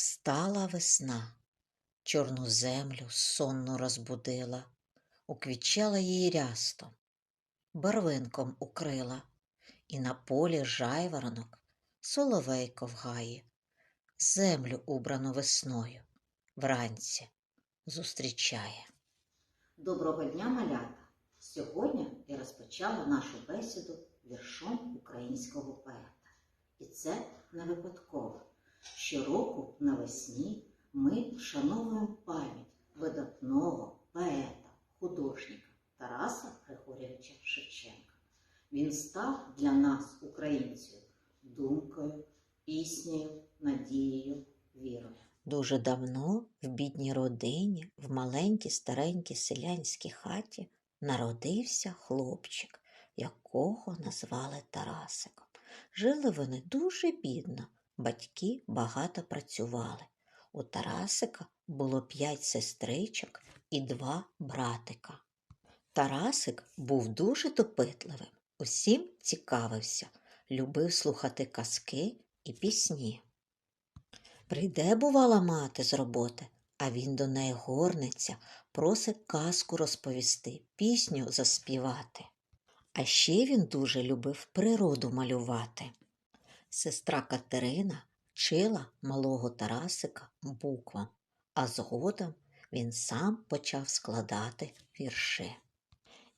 Встала весна, чорну землю сонну розбудила, уквічала її рястом, барвинком укрила, і на полі жайворонок соловейко в гаї, землю убрану весною, вранці зустрічає. Доброго дня, малята! Сьогодні я розпочала нашу бесіду віршом українського поета. І це не випадково. Щороку навесні ми вшановуємо пам'ять видатного поета, художника Тараса Григорьовича Шевченка. Він став для нас, українців, думкою, піснею, надією, вірою. Дуже давно в бідній родині, в маленькій старенькій селянській хаті народився хлопчик, якого назвали Тарасиком. Жили вони дуже бідно, батьки багато працювали. У Тарасика було п'ять сестричок і два братика. Тарасик був дуже допитливим, усім цікавився, любив слухати казки і пісні. Прийде, бувала мати з роботи, а він до неї горниться, просить казку розповісти, пісню заспівати. А ще він дуже любив природу малювати. Сестра Катерина вчила малого Тарасика буквам, а згодом він сам почав складати вірші.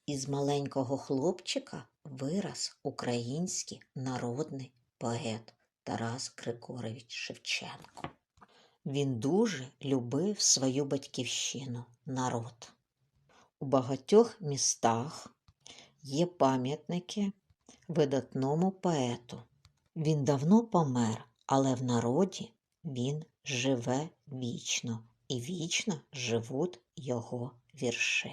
Із маленького хлопчика вираз український народний поет Тарас Григорович Шевченко. Він дуже любив свою батьківщину, народ. У багатьох містах є пам'ятники видатному поету. Він давно помер, але в народі він живе вічно і вічно живуть його вірші.